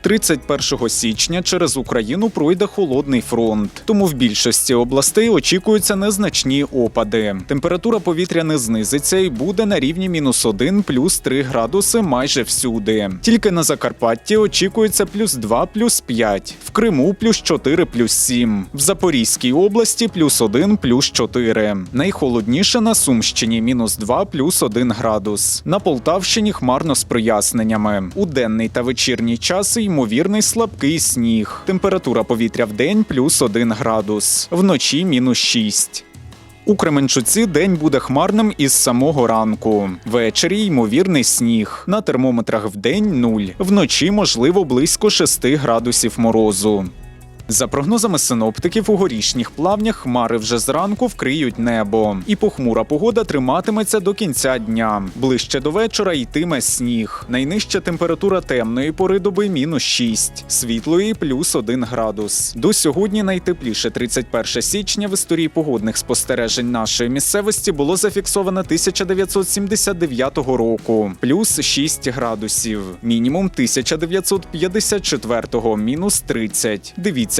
31 січня через Україну пройде холодний фронт. Тому в більшості областей очікуються незначні опади. Температура повітря не знизиться і буде на рівні мінус 1 плюс 3 градуси майже всюди. Тільки на Закарпатті очікується плюс 2 плюс 5, в Криму плюс 4 плюс 7, в Запорізькій області плюс 1 плюс 4. Найхолодніше на Сумщині мінус 2 плюс 1 градус. На Полтавщині хмарно з проясненнями. У денний та вечірній час ймовірний слабкий сніг. Температура повітря в день плюс 1 градус, вночі мінус 6. У Кременчуці день буде хмарним із самого ранку. Ввечері ймовірний сніг. На термометрах вдень 0. Вночі можливо близько 6 градусів морозу. За прогнозами синоптиків, у горішніх плавнях хмари вже зранку вкриють небо, і похмура погода триматиметься до кінця дня. Ближче до вечора йтиме сніг. Найнижча температура темної пори доби мінус 6, світлої плюс 1 градус. До сьогодні найтепліше 31 січня в історії погодних спостережень нашої місцевості було зафіксовано 1979 року, плюс 6 градусів, мінімум 1954 мінус 30. Дивіться